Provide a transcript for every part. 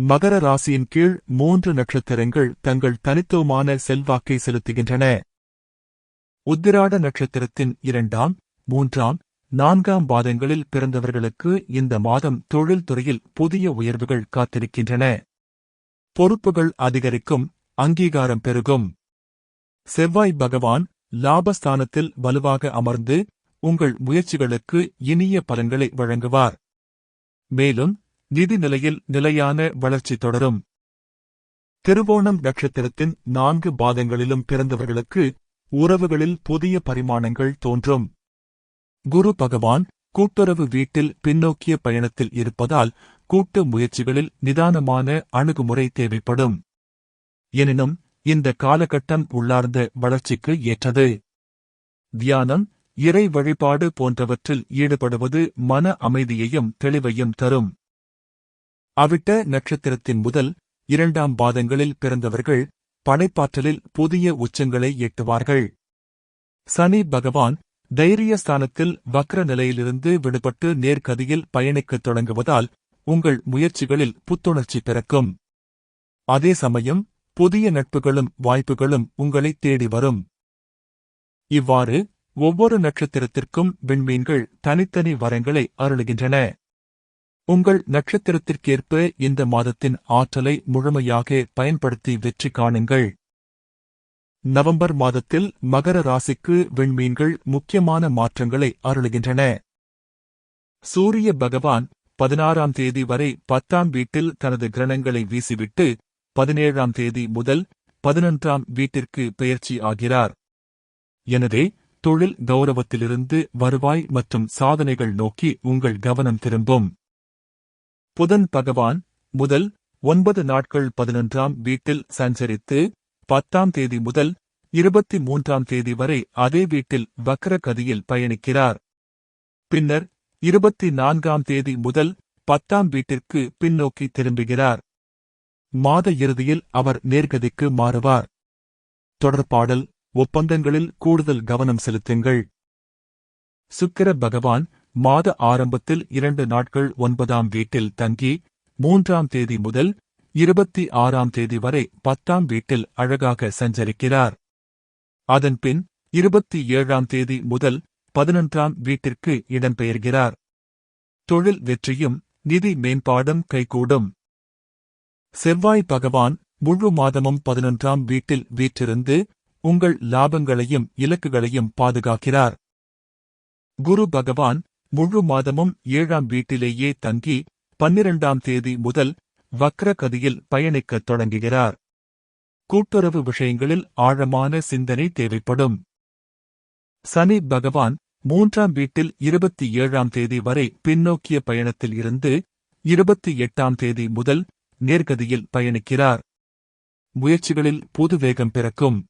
மகர ராசியின் கீழ் மூன்று நட்சத்திரங்கள் தங்கள் தனித்துவமான செல்வாக்கை செலுத்துகின்றன. உத்திராட நட்சத்திரத்தின் இரண்டாம் மூன்றாம் நான்காம் பாதங்களில் பிறந்தவர்களுக்கு இந்த மாதம் தொழில்துறையில் புதிய உயர்வுகள் காத்திருக்கின்றன. பொறுப்புகள் அதிகரிக்கும் அங்கீகாரம் பெருகும். செவ்வாய் பகவான் லாபஸ்தானத்தில் வலுவாக அமர்ந்து உங்கள் முயற்சிகளுக்கு இனிய பலன்களை வழங்குவார். மேலும் நிதி நிலையில் நிலையான வளர்ச்சி தொடரும். திருவோணம் நட்சத்திரத்தின் நான்கு பாதங்களிலும் பிறந்தவர்களுக்கு உறவுகளில் புதிய பரிமாணங்கள் தோன்றும். குரு பகவான் கூட்டுறவு வீட்டில் பின்னோக்கிய பயணத்தில் இருப்பதால் கூட்டு முயற்சிகளில் நிதானமான அணுகுமுறை தேவைப்படும். எனினும் இந்த காலகட்டம் உள்ளார்ந்த வளர்ச்சிக்கு ஏற்றது. தியானம் இறை வழிபாடு போன்றவற்றில் ஈடுபடுவது மன அமைதியையும் தெளிவையும் தரும். அவிட்ட நட்சத்திரத்தின் முதல் இரண்டாம் பாதங்களில் பிறந்தவர்கள் படைப்பாற்றலில் புதிய உச்சங்களை எட்டுவார்கள். சனி பகவான் தைரியஸ்தானத்தில் வக்ர நிலையிலிருந்து விடுபட்டு நேர்கதியில் பயணிக்கத் தொடங்குவதால் உங்கள் முயற்சிகளில் புத்துணர்ச்சி பிறக்கும். அதே சமயம் புதிய நட்புகளும் வாய்ப்புகளும் உங்களை தேடி வரும். இவ்வாறு ஒவ்வொரு நட்சத்திரத்திற்கும் விண்மீன்கள் தனித்தனி வரங்களை அருளுகின்றன. உங்கள் நட்சத்திரத்திற்கேற்ப இந்த மாதத்தின் ஆற்றலை முழுமையாக பயன்படுத்தி வெற்றி காணுங்கள். நவம்பர் மாதத்தில் மகர ராசிக்கு விண்மீன்கள் முக்கியமான மாற்றங்களை அருளுகின்றன. சூரிய பகவான் பதினாறாம் தேதி வரை பத்தாம் வீட்டில் தனது கிரணங்களை வீசிவிட்டு பதினேழாம் தேதி முதல் பதினொன்றாம் வீட்டிற்கு பெயர்ச்சி ஆகிறார். எனவே தொழில் கௌரவத்திலிருந்து வருவாய் மற்றும் சாதனைகள் நோக்கி உங்கள் கவனம் திரும்பும். புதன் பகவான் முதல் ஒன்பது நாட்கள் பதினொன்றாம் வீட்டில் சஞ்சரித்து பத்தாம் தேதி முதல் இருபத்தி மூன்றாம் தேதி வரை அதே வீட்டில் வக்கர கதியில் பயணிக்கிறார். பின்னர் இருபத்தி நான்காம் தேதி முதல் பத்தாம் வீட்டிற்கு பின்னோக்கி திரும்புகிறார். மாத இறுதியில் அவர் நேர்கதிக்கு மாறுவார். தொடர்பாடல் ஒப்பந்தங்களில் கூடுதல் கவனம் செலுத்துங்கள். சுக்கிர பகவான் மாத ஆரம்பத்தில் இரண்டு நாட்கள் ஒன்பதாம் வீட்டில் தங்கி மூன்றாம் தேதி முதல் இருபத்தி ஆறாம் தேதி வரை பத்தாம் வீட்டில் அழகாக சஞ்சரிக்கிறார். அதன்பின் இருபத்தி ஏழாம் தேதி முதல் பதினொன்றாம் வீட்டிற்கு இடம்பெயர்கிறார். தொழில் வெற்றியும் நிதி மேம்பாடும் கைகூடும். செவ்வாய் பகவான் முழு மாதமும் பதினொன்றாம் வீட்டில் வீற்றிருந்து உங்கள் லாபங்களையும் இலக்குகளையும் பாதுகாக்கிறார். குரு பகவான் முழு மாதமும் ஏழாம் வீட்டிலேயே தங்கி பன்னிரண்டாம் தேதி முதல் வக்ர கதியில் பயணிக்கத் தொடங்குகிறார். கூட்டுறவு விஷயங்களில் ஆழமான சிந்தனை தேவைப்படும். சனி பகவான் மூன்றாம் வீட்டில் இருபத்தி ஏழாம் தேதி வரை பின்னோக்கிய பயணத்தில் இருந்து இருபத்தி எட்டாம் தேதி முதல் நேர்கதியில் பயணிக்கிறார். முயற்சிகளில் புது வேகம் பிறக்கும்.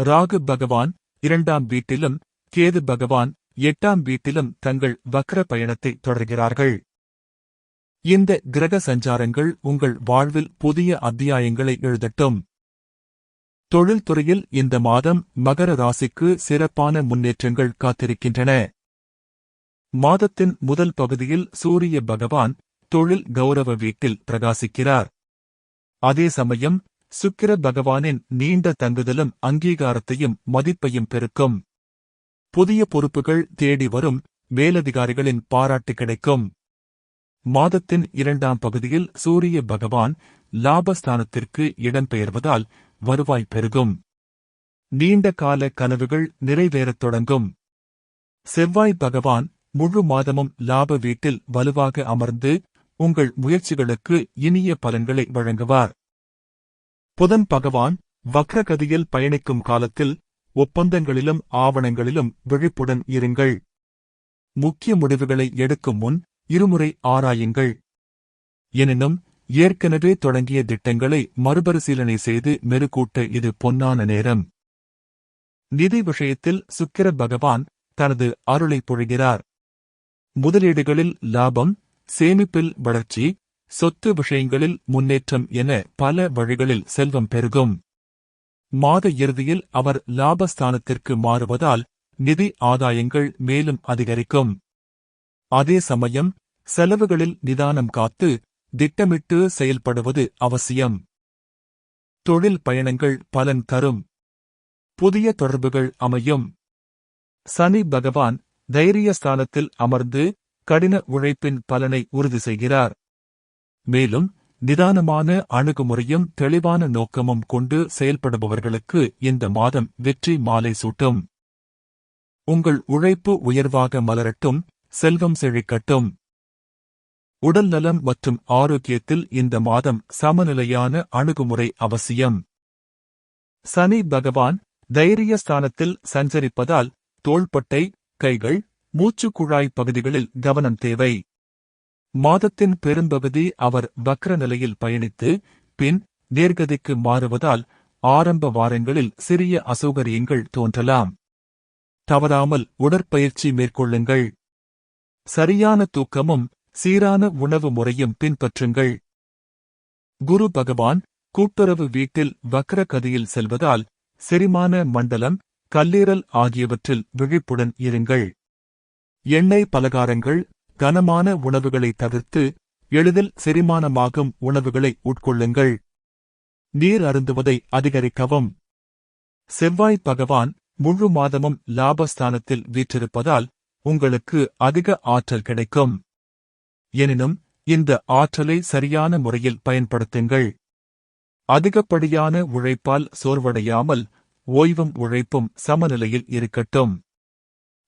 ராகு பகவான் இரண்டாம் வீட்டிலும் கேது பகவான் எட்டாம் வீட்டிலும் தங்கள் வக்ர பயணத்தை தொடர்கிறார்கள். இந்த கிரக சஞ்சாரங்கள் உங்கள் வாழ்வில் புதிய அத்தியாயங்களை எழுதட்டும். தொழில்துறையில் இந்த மாதம் மகர ராசிக்கு சிறப்பான முன்னேற்றங்கள் காத்திருக்கின்றன. மாதத்தின் முதல் பகுதியில் சூரிய பகவான் தொழில் கௌரவ வீட்டில் பிரகாசிக்கிறார். அதே சமயம் சுக்கிர பகவானின் நீண்ட தங்குதலும் அங்கீகாரத்தையும் மதிப்பையும் பெருக்கும். புதிய பொறுப்புகள் தேடி வரும் மேலதிகாரிகளின் பாராட்டு கிடைக்கும். மாதத்தின் இரண்டாம் பகுதியில் சூரிய பகவான் லாபஸ்தானத்திற்கு இடம்பெயர்வதால் வருவாய் பெருகும். நீண்ட கால கனவுகள் நிறைவேறத் தொடங்கும். செவ்வாய் பகவான் முழு மாதமும் லாப வீட்டில் வலுவாக அமர்ந்து உங்கள் முயற்சிகளுக்கு இனிய பலன்களை வழங்குவார். புதன் பகவான் வக்ரகதியில் பயணிக்கும் காலத்தில் ஒப்பந்தங்களிலும் ஆவணங்களிலும் விழிப்புடன் இருங்கள். முக்கிய முடிவுகளை எடுக்கும் முன் இருமுறை ஆராயுங்கள். எனினும் ஏற்கனவே தொடங்கிய திட்டங்களை மறுபரிசீலனை செய்து மெருகூட்ட இது பொன்னான நேரம். நிதி விஷயத்தில் சுக்கிர பகவான் தனது அருளை பொழிகிறார். முதலீடுகளில் லாபம் சேமிப்பில் வளர்ச்சி சொத்து விஷயங்களில் முன்னேற்றம் என பல வழிகளில் செல்வம் பெருகும். மாத இறுதியில் அவர் லாபஸ்தானத்திற்கு மாறுவதால் நிதி ஆதாயங்கள் மேலும் அதிகரிக்கும். அதே சமயம் செலவுகளில் நிதானம் காத்து திட்டமிட்டு செயல்படுவது அவசியம். தொழில் பயணங்கள் பலன் தரும். புதிய தொடர்புகள் அமையும். சனி பகவான் தைரியஸ்தானத்தில் அமர்ந்து கடின உழைப்பின் பலனை உறுதி செய்கிறார். மேலும் நிதானமான அணுகுமுறையும் தெளிவான நோக்கமும் கொண்டு செயல்படுபவர்களுக்கு இந்த மாதம் வெற்றி மாலை சூட்டும். உங்கள் உழைப்பு உயர்வாக மலரட்டும் செல்வம் செழிக்கட்டும். உடல் நலம் மற்றும் ஆரோக்கியத்தில் இந்த மாதம் சமநிலையான அணுகுமுறை அவசியம். சனி பகவான் தைரிய ஸ்தானத்தில் சஞ்சரிப்பதால் தோள்பட்டை கைகள் மூச்சுக்குழாய் பகுதிகளில் கவனம் தேவை. மாதத்தின் பெரும்பகுதி அவர் வக்ர நிலையில் பயணித்து பின் நேர்கதிக்கு மாறுவதால் ஆரம்ப வாரங்களில் சிறிய அசௌகரியங்கள் தோன்றலாம். தவறாமல் உடற்பயிற்சி மேற்கொள்ளுங்கள். சரியான தூக்கமும் சீரான உணவு முறையும் பின்பற்றுங்கள். குரு பகவான் கூட்டுறவு வீட்டில் வக்ர கதியில் செல்வதால் செரிமான மண்டலம் கல்லீரல் ஆகியவற்றில் விழிப்புடன் இருங்கள். எண்ணெய் பலகாரங்கள் கனமான உணவுகளை தவிர்த்து எளிதில் செரிமானமாகும் உணவுகளை உட்கொள்ளுங்கள். நீர் அருந்துவதை அதிகரிக்கவும். செவ்வாய் பகவான் முழு மாதமும் லாபஸ்தானத்தில் வீற்றிருப்பதால் உங்களுக்கு அதிக ஆற்றல் கிடைக்கும். எனினும் இந்த ஆற்றலை சரியான முறையில் பயன்படுத்துங்கள். அதிகப்படியான உழைப்பால் சோர்வடையாமல் ஓய்வும் உழைப்பும் சமநிலையில் இருக்கட்டும்.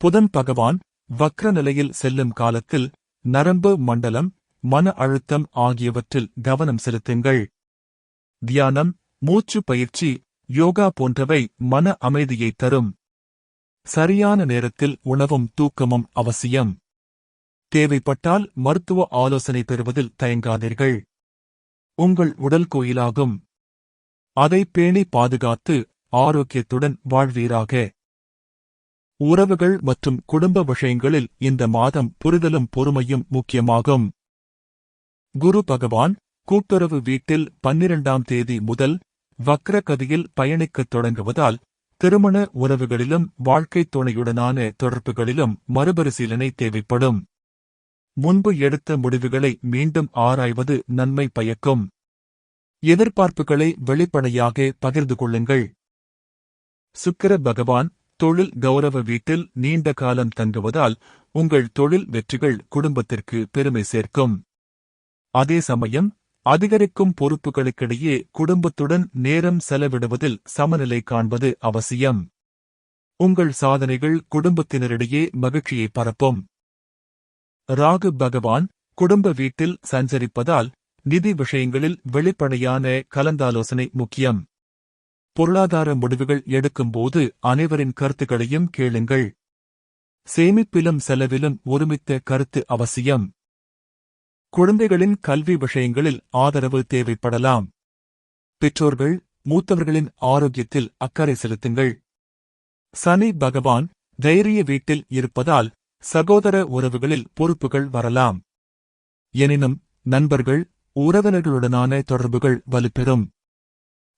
புதன் பகவான் வக்ர நிலையில் செல்லும் காலத்தில் நரம்பு மண்டலம் மன அழுத்தம் ஆகியவற்றில் கவனம் செலுத்துங்கள். தியானம் மூச்சு பயிற்சி யோகா போன்றவை மன அமைதியை தரும். சரியான நேரத்தில் உணவும் தூக்கமும் அவசியம். தேவைப்பட்டால் மருத்துவ ஆலோசனை பெறுவதில் தயங்காதீர்கள். உங்கள் உடல் கோயிலாகும். அதை பேணி பாதுகாத்து ஆரோக்கியத்துடன் வாழ்வீராக. உறவுகள் மற்றும் குடும்ப விஷயங்களில் இந்த மாதம் புரிதலும் பொறுமையும் முக்கியமாகும். குரு பகவான் கூட்டுறவு வீட்டில் பன்னிரண்டாம் தேதி முதல் வக்ரகதியில் பயணிக்கத் தொடங்குவதால் திருமண உறவுகளிலும் வாழ்க்கைத் துணையுடனான தொடர்புகளிலும் மறுபரிசீலனை தேவைப்படும். முன்பு எடுத்த முடிவுகளை மீண்டும் ஆராய்வது நன்மை பயக்கும். எதிர்பார்ப்புகளை வெளிப்படையாக பகிர்ந்து கொள்ளுங்கள். சுக்கிர பகவான் தொழில் கௌரவ வீட்டில் நீண்ட காலம் தங்குவதால் உங்கள் தொழில் வெற்றிகள் குடும்பத்திற்கு பெருமை சேர்க்கும். அதே சமயம் அதிகரிக்கும் பொறுப்புகளுக்கிடையே குடும்பத்துடன் நேரம் செலவிடுவதில் சமநிலை காண்பது அவசியம். உங்கள் சாதனைகள் குடும்பத்தினரிடையே மகிழ்ச்சியை பரப்பும். ராகு பகவான் குடும்ப வீட்டில் சஞ்சரிப்பதால் நிதி விஷயங்களில் வெளிப்படையான கலந்தாலோசனை முக்கியம். பொருளாதார முடிவுகள் எடுக்கும்போது அனைவரின் கருத்துக்களையும் கேளுங்கள். சேமிப்பிலும் செலவிலும் ஒருமித்த கருத்து அவசியம். குழந்தைகளின் கல்வி விஷயங்களில் ஆதரவு தேவைப்படலாம். பெற்றோர்கள் மூத்தவர்களின் ஆரோக்கியத்தில் அக்கறை செலுத்துங்கள். சனி பகவான் தைரிய வீட்டில் இருப்பதால் சகோதர உறவுகளில் பொறுப்புகள் வரலாம். எனினும் நண்பர்கள் உறவினர்களுடனான தொடர்புகள் வலுப்பெறும்.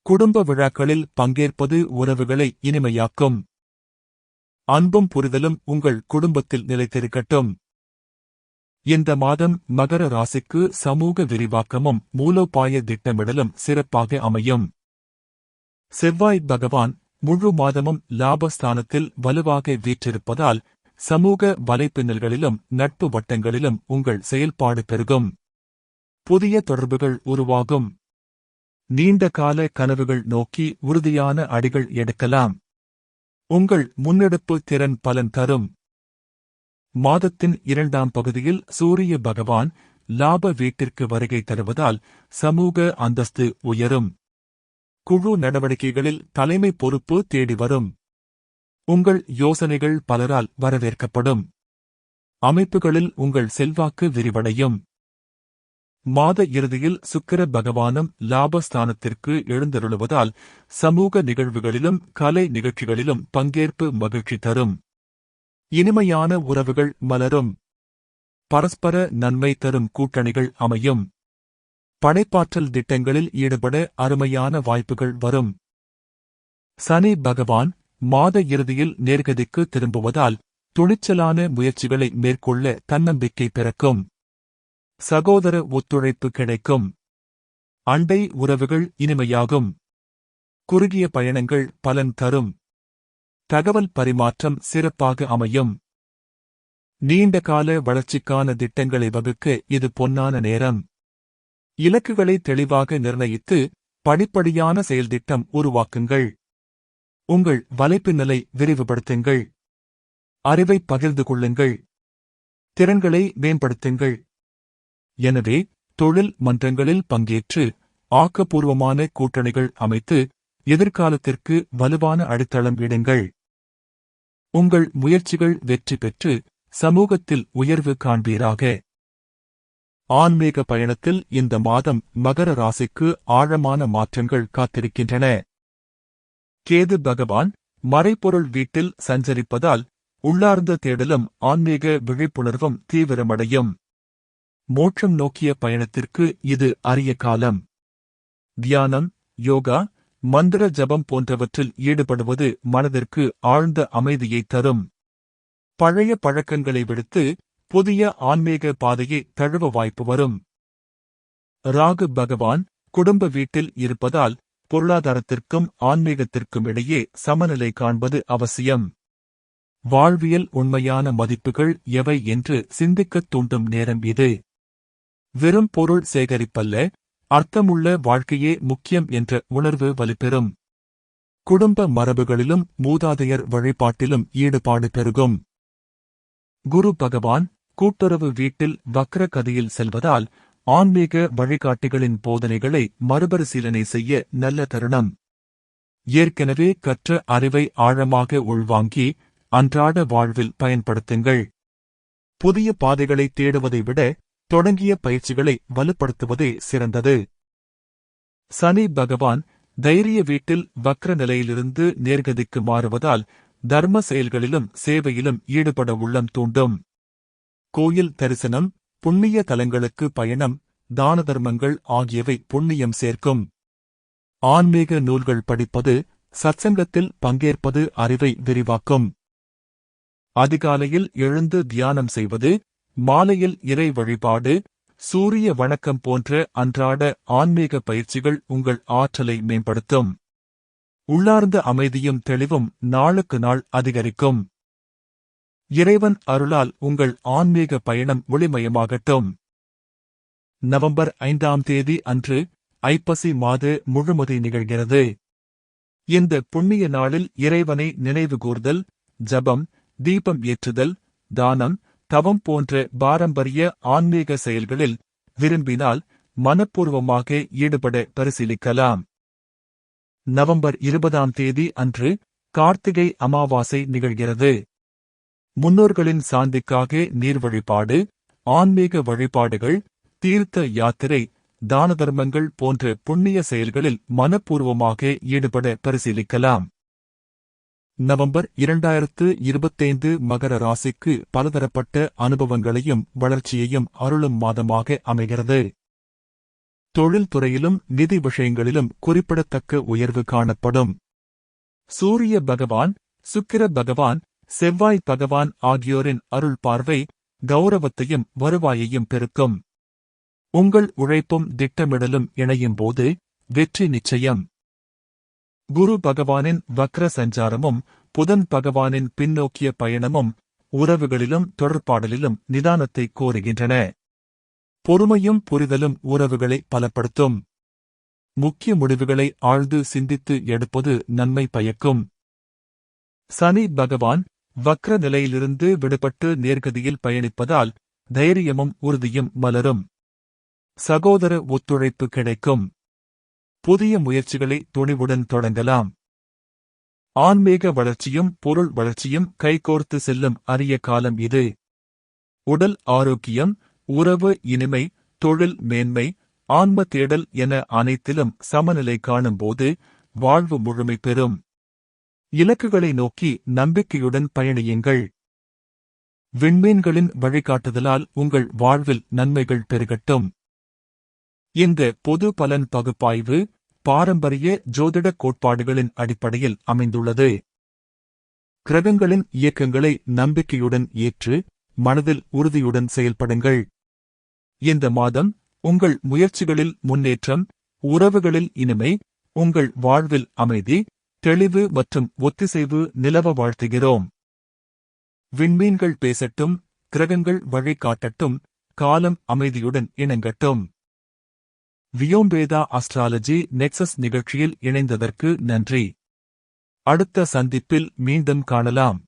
குடும்ப விழாக்களில் பங்கேற்பது உறவுகளை இனிமையாக்கும். அன்பும் புரிதலும் உங்கள் குடும்பத்தில் நிலைத்திருக்கட்டும். இந்த மாதம் மகர ராசிக்கு சமூக விரிவாக்கமும் மூலோபாய திட்டமிடலும் சிறப்பாக அமையும். செவ்வாய் பகவான் முழு மாதமும் லாபஸ்தானத்தில் வலுவாக வீற்றிருப்பதால் சமூக வலைப்பின்னல்களிலும் நட்பு வட்டங்களிலும் உங்கள் செயல்பாடு பெருகும். புதிய தொடர்புகள் உருவாகும். நீண்ட கால கனவுகள் நோக்கி உறுதியான அடிகள் எடுக்கலாம். உங்கள் முன்னெடுப்பு திறன் பலன் தரும். மாதத்தின் இரண்டாம் பகுதியில் சூரிய பகவான் லாப வீட்டிற்கு வருகை தருவதால் சமூக அந்தஸ்து உயரும். குழு நடவடிக்கைகளில் தலைமை பொறுப்பு தேடி வரும். உங்கள் யோசனைகள் பலரால் வரவேற்கப்படும். அமைப்புகளில் உங்கள் செல்வாக்கு விரிவடையும். மாத இறுதியில் சுக்கிர பகவானும் லாபஸ்தானத்திற்கு எழுந்தருளுவதால் சமூக நிகழ்வுகளிலும் கலை நிகழ்ச்சிகளிலும் பங்கேற்பு மகிழ்ச்சி தரும். இனிமையான உறவுகள் மலரும். பரஸ்பர நன்மை தரும் கூட்டணிகள் அமையும். படைப்பாற்றல் திட்டங்களில் ஈடுபட அருமையான வாய்ப்புகள் வரும். சனி பகவான் மாத இறுதியில் நேர்கதிக்கு திரும்புவதால் துணிச்சலான முயற்சிகளை மேற்கொள்ள தன்னம்பிக்கை பிறக்கும். சகோதர ஒத்துழைப்பு கிடைக்கும். அண்டை உறவுகள் இனிமையாகும். குறுகிய பயணங்கள் பலன் தரும். தகவல் பரிமாற்றம் சிறப்பாக அமையும். நீண்ட கால வளர்ச்சிக்கான திட்டங்களை வகுக்க இது பொன்னான நேரம். இலக்குகளை தெளிவாக நிர்ணயித்து படிப்படியான செயல்திட்டம் உருவாக்குங்கள். உங்கள் வலைப்பின்னலை விரிவுபடுத்துங்கள். அறிவை பகிர்ந்து கொள்ளுங்கள். திறன்களை மேம்படுத்துங்கள். எனவே தொழில் மன்றங்களில் பங்கேற்று ஆக்கப்பூர்வமான கூட்டணிகள் அமைத்து எதிர்காலத்திற்கு வலுவான அடித்தளம் இடுங்கள். உங்கள் முயற்சிகள் வெற்றி பெற்று சமூகத்தில் உயர்வு காண்பீராக. ஆன்மீக பயணத்தில் இந்த மாதம் மகர ராசிக்கு ஆழமான மாற்றங்கள் காத்திருக்கின்றன. கேது பகவான் மறைபொருள் வீட்டில் சஞ்சரிப்பதால் உள்ளார்ந்த தேடலும் ஆன்மீக விழிப்புணர்வும் தீவிரமடையும். மோட்சம் நோக்கிய பயணத்திற்கு இது அரிய காலம். தியானம் யோகா மந்திர ஜபம் போன்றவற்றில் ஈடுபடுவது மனதிற்கு ஆழ்ந்த அமைதியை தரும். பழைய பழக்கங்களை விடுத்து புதிய ஆன்மீக பாதையை தழுவ வாய்ப்பு வரும். ராகு பகவான் குடும்ப வீட்டில் இருப்பதால் பொருளாதாரத்திற்கும் ஆன்மீகத்திற்கும் இடையே சமநிலை காண்பது அவசியம். வாழ்வியல் உண்மையான மதிப்புகள் எவை என்று சிந்திக்கத் தூண்டும் நேரம் இது. வெறும் பொருள் சேகரிப்பல்ல அர்த்தமுள்ள வாழ்க்கையே முக்கியம் என்ற உணர்வு வலுப்பெறும். குடும்ப மரபுகளிலும் மூதாதையர் வழிபாட்டிலும் ஈடுபாடு பெருகும். குரு பகவான் கூட்டுறவு வீட்டில் வக்ர கதியில் செல்வதால் ஆன்மீக வழிகாட்டிகளின் போதனைகளை மறுபரிசீலனை செய்ய நல்ல தருணம். ஏற்கனவே கற்ற அறிவை ஆழமாக உள்வாங்கி அன்றாட வாழ்வில் பயன்படுத்துங்கள். புதிய பாதைகளை தேடுவதை விட தொடங்கிய பயிற்சிகளை வலுப்படுத்துவதே சிறந்தது. சனி பகவான் தைரிய வீட்டில் வக்ர நிலையிலிருந்து நேர்கதிக்கு மாறுவதால் தர்ம செயல்களிலும் சேவையிலும் ஈடுபட உள்ளம் தூண்டும். கோயில் தரிசனம் புண்ணிய தலங்களுக்கு பயணம் தான தர்மங்கள் ஆகியவை புண்ணியம் சேர்க்கும். ஆன்மீக நூல்கள் படிப்பது சத்சங்கத்தில் பங்கேற்பது அறிவை விரிவாக்கும். அதிகாலையில் எழுந்து தியானம் செய்வது மாலையில் இறை வழிபாடு சூரிய வணக்கம் போன்ற அன்றாட ஆன்மீக பயிற்சிகள் உங்கள் ஆற்றலை மேம்படுத்தும். உள்ளார்ந்த அமைதியும் தெளிவும் நாளுக்கு நாள் அதிகரிக்கும். இறைவன் அருளால் உங்கள் ஆன்மீக பயணம் ஒளிமயமாகட்டும். நவம்பர் ஐந்தாம் தேதி அன்று ஐப்பசி மாத முழுமதி நிகழ்கிறது. இந்த புண்ணிய நாளில் இறைவனை நினைவுகூர்தல் ஜபம் தீபம் ஏற்றுதல் தானம் தவம் போன்ற பாரம்பரிய ஆன்மீக செயல்களில் விரும்பினால் மனப்பூர்வமாக ஈடுபட பரிசீலிக்கலாம். நவம்பர் இருபதாம் தேதி அன்று கார்த்திகை அமாவாசை நிகழ்கிறது. முன்னோர்களின் சாந்திக்காக நீர் வழிபாடு ஆன்மீக வழிபாடுகள் தீர்த்த யாத்திரை தான தர்மங்கள் போன்ற புண்ணிய செயல்களில் மனப்பூர்வமாக ஈடுபட பரிசீலிக்கலாம். நவம்பர் இரண்டாயிரத்து இருபத்தைந்து மகர ராசிக்கு பலதரப்பட்ட அனுபவங்களையும் வளர்ச்சியையும் அருளும் மாதமாக அமைகிறது. தொழில்துறையிலும் நிதி விஷயங்களிலும் குறிப்பிடத்தக்க உயர்வு காணப்படும். சூரிய பகவான் சுக்கிர பகவான் செவ்வாய் பகவான் ஆகியோரின் அருள் பார்வை கௌரவத்தையும் வருவாயையும் பெருக்கும். உங்கள் உழைப்பும் திட்டமிடலும் இணையும் போது வெற்றி நிச்சயம். குரு பகவானின் வக்ர சஞ்சாரமும் புதன் பகவானின் பின்னோக்கிய பயணமும் உறவுகளிலும் தொடர்பாடலிலும் நிதானத்தை கோருகின்றன. பொறுமையும் புரிதலும் உறவுகளை பலப்படுத்தும். முக்கிய முடிவுகளை ஆழ்ந்து சிந்தித்து எடுப்பது நன்மை பயக்கும். சனி பகவான் வக்ர நிலையிலிருந்து விடுபட்டு நேர்கதியில் பயணிப்பதால் தைரியமும் உறுதியும் மலரும். சகோதர ஒத்துழைப்பு கிடைக்கும். புதிய முயற்சிகளை துணிவுடன் தொடங்கலாம். ஆன்மீக வளர்ச்சியும் பொருள் வளர்ச்சியும் கைகோர்த்து செல்லும் அரிய காலம் இது. உடல் ஆரோக்கியம் உறவு இனிமை தொழில் மேன்மை ஆன்ம தேடல் என அனைத்திலும் சமநிலை காணும்போது வாழ்வு முழுமை பெறும். இலக்குகளை நோக்கி நம்பிக்கையுடன் பயணியுங்கள். விண்மீன்களின் வழிகாட்டுதலால் உங்கள் வாழ்வில் நன்மைகள் பெருகட்டும். இந்த பொது பலன் பகுப்பாய்வு பாரம்பரிய ஜோதிட கோட்பாடுகளின் அடிப்படையில் அமைந்துள்ளது. கிரகங்களின் இயக்கங்களை நம்பிக்கையுடன் ஏற்று மனதில் உறுதியுடன் செயல்படுங்கள். இந்த மாதம் உங்கள் முயற்சிகளில் முன்னேற்றம் உறவுகளில் இனிமை உங்கள் வாழ்வில் அமைதி தெளிவு மற்றும் ஒத்திசைவு நிலவ வாழ்த்துகிறோம். விண்மீன்கள் பேசட்டும் கிரகங்கள் வழிகாட்டட்டும் காலம் அமைதியுடன் இணங்கட்டும். வியோம்பேதா அஸ்ட்ராலஜி நெக்சஸ் நிகழ்ச்சியில் இணைந்ததற்கு நன்றி. அடுத்த சந்திப்பில் மீண்டும் காணலாம்.